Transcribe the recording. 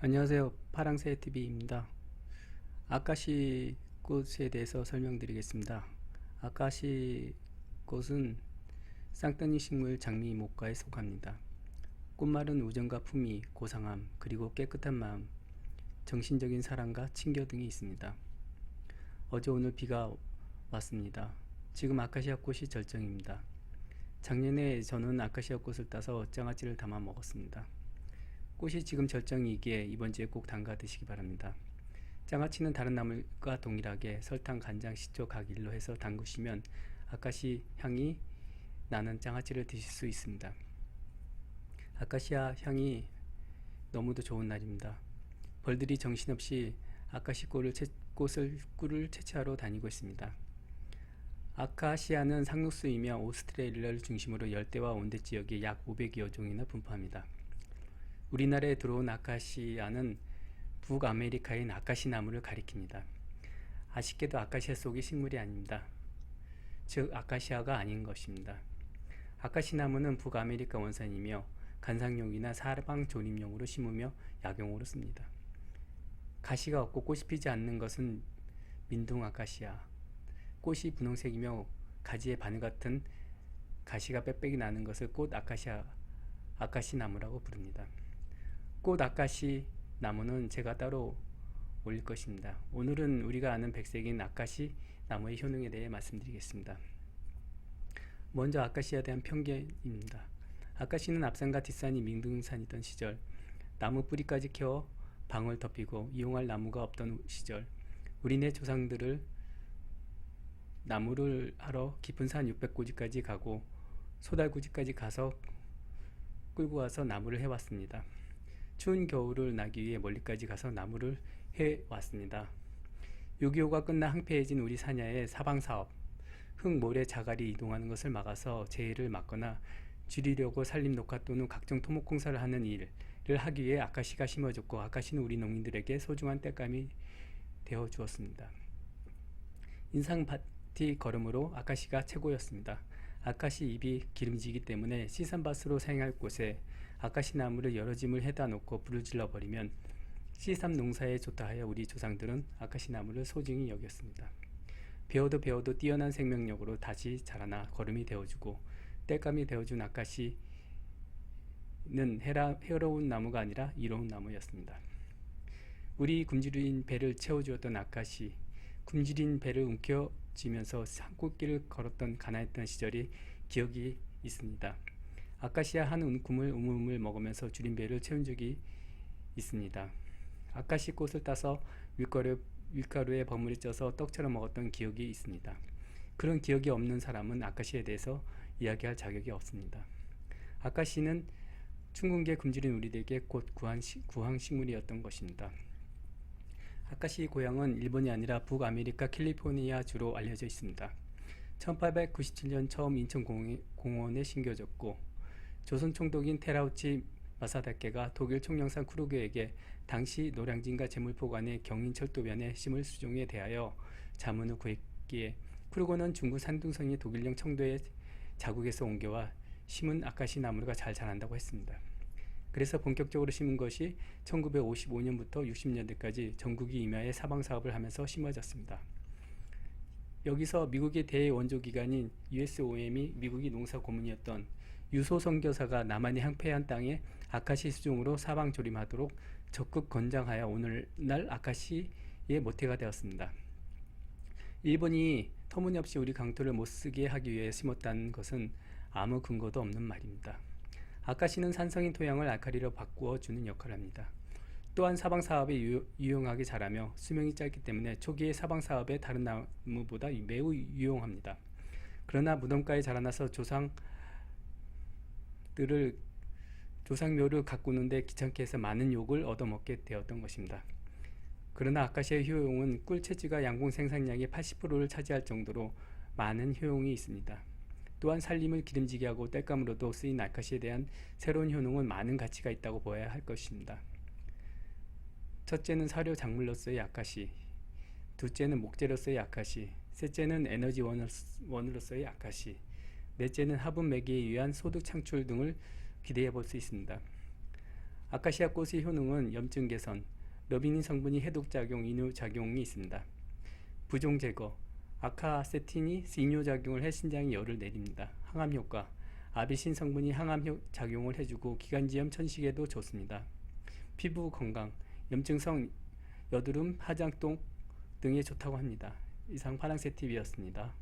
안녕하세요. 파랑새 TV입니다. 아카시 꽃에 대해서 설명드리겠습니다. 아카시 꽃은 쌍둥이 식물 장미 목과에 속합니다. 꽃말은 우정과 품위, 고상함, 그리고 깨끗한 마음, 정신적인 사랑과 친교 등이 있습니다. 어제 오늘 비가 왔습니다. 지금 아카시아 꽃이 절정입니다. 작년에 저는 아카시아 꽃을 따서 장아찌를 담아 먹었습니다. 꽃이 지금 절정이기에 이번 주에 꼭 담가 드시기 바랍니다. 장아찌는 다른 나물과 동일하게 설탕, 간장, 식초, 각 일로 해서 담그시면 아카시 향이 나는 장아찌를 드실 수 있습니다. 아카시아 향이 너무도 좋은 날입니다. 벌들이 정신없이 아카시 꿀을, 채, 꽃을 꿀을 채취하러 다니고 있습니다. 아카시아는 상록수이며 오스트레일리아를 중심으로 열대와 온대 지역에 약 500여 종이나 분포합니다. 우리나라에 들어온 아카시아는 북아메리카인 아카시 나무를 가리킵니다. 아쉽게도 아카시아 속이 식물이 아닙니다. 즉 아카시아가 아닌 것입니다. 아카시 나무는 북아메리카 원산이며 관상용이나 사방 조림용으로 심으며 약용으로 씁니다. 가시가 없고 꽃이 피지 않는 것은 민둥 아카시아. 꽃이 분홍색이며 가지에 바늘 같은 가시가 빽빽이 나는 것을 꽃 아카시아 아카시 나무라고 부릅니다. 꽃 아카시 나무는 제가 따로 올릴 것입니다. 오늘은 우리가 아는 백색인 아카시 나무의 효능에 대해 말씀드리겠습니다. 먼저 아카시에 대한 편견입니다. 아카시는 앞산과 뒷산이 민둥산이던 시절 나무 뿌리까지 캐어 방울 덮이고 이용할 나무가 없던 시절 우리네 조상들을 나무를 하러 깊은 산 600고지까지 가고 소달구지까지 가서 끌고 와서 나무를 해왔습니다. 추운 겨울을 나기 위해 멀리까지 가서 나무를 해왔습니다. 6.25가 끝나 항폐해진 우리 사냐의 사방사업, 흙, 모래, 자갈이 이동하는 것을 막아서 재해를 막거나 줄이려고 산림 녹화 또는 각종 토목공사를 하는 일을 하기 위해 아카시가 심어졌고 아카시는 우리 농민들에게 소중한 땔감이 되어 주었습니다. 인상 파티 걸음으로 아카시가 최고였습니다. 아카시 잎이 기름지기 때문에 시산밭으로 사용할 곳에 아카시 나무를 여러 짐을 해다 놓고 불을 질러 버리면 시삼 농사에 좋다 하여 우리 조상들은 아카시 나무를 소중히 여겼습니다. 배워도 배워도 뛰어난 생명력으로 다시 자라나 걸음이 되어주고 땔감이 되어준 아카시는 해라, 해로운 나무가 아니라 이로운 나무였습니다. 우리 굶주린 배를 채워주었던 아카시, 굶주린 배를 움켜쥐면서 산꽃길을 걸었던 가난했던 시절이 기억이 있습니다. 아카시아 한 움큼을 우물우물 먹으면서 줄인 배를 채운 적이 있습니다. 아카시 꽃을 따서 밀가루, 밀가루에 버무리 쪄서 떡처럼 먹었던 기억이 있습니다. 그런 기억이 없는 사람은 아카시에 대해서 이야기할 자격이 없습니다. 아카시는 춘궁계 굶주린 우리들에게 곧 구한 시, 구황식물이었던 것입니다. 아카시 고향은 일본이 아니라 북아메리카 캘리포니아 주로 알려져 있습니다. 1897년 처음 인천공원에 심겨졌고 조선 총독인 테라우치 마사다케가 독일 총영상 크루게에게 당시 노량진과 제물포 간의 경인철도변에 심을 수종에 대하여 자문을 구했기에 크루거는 중국 산둥성이 독일령 청도의 자국에서 옮겨와 심은 아카시 나무가 잘 자란다고 했습니다. 그래서 본격적으로 심은 것이 1955년부터 60년대까지 전국이 임야에 사방 사업을 하면서 심어졌습니다. 여기서 미국의 대원조 기관인 USOM이 미국이 농사 고문이었던 유소 선교사가 남한이 항폐한 땅에 아카시 수종으로 사방 조림하도록 적극 권장하여 오늘날 아카시의 모태가 되었습니다. 일본이 터무니없이 우리 강토를 못쓰게 하기 위해 심었다는 것은 아무 근거도 없는 말입니다. 아카시는 산성인 토양을 알카리로 바꾸어 주는 역할을 합니다. 또한 사방 사업에 유용하게 자라며 수명이 짧기 때문에 초기의 사방 사업에 다른 나무보다 매우 유용합니다. 그러나 무덤가에 자라나서 조상 들을 조상묘를 가꾸는데 귀찮게 해서 많은 욕을 얻어먹게 되었던 것입니다. 그러나 아카시아의 효용은 꿀채쥐가 양봉 생산량의 80%를 차지할 정도로 많은 효용이 있습니다. 또한 살림을 기름지게 하고 땔감으로도 쓰인 아카시에 대한 새로운 효능은 많은 가치가 있다고 보아야 할 것입니다. 첫째는 사료 작물로서의 아카시, 둘째는 목재로서의 아카시, 셋째는 에너지 원으로서의 아카시, 넷째는 화분 매기에 의한 소득 창출 등을 기대해 볼 수 있습니다. 아카시아 꽃의 효능은 염증 개선, 러비닌 성분이 해독 작용, 이뇨 작용이 있습니다. 부종 제거, 아카세틴이 이뇨 작용을 해 신장에 열을 내립니다. 항암 효과, 아비신 성분이 항암 효- 작용을 해주고 기관지염 천식에도 좋습니다. 피부 건강, 염증성 여드름, 하장동 등에 좋다고 합니다. 이상 파랑새 TV였습니다.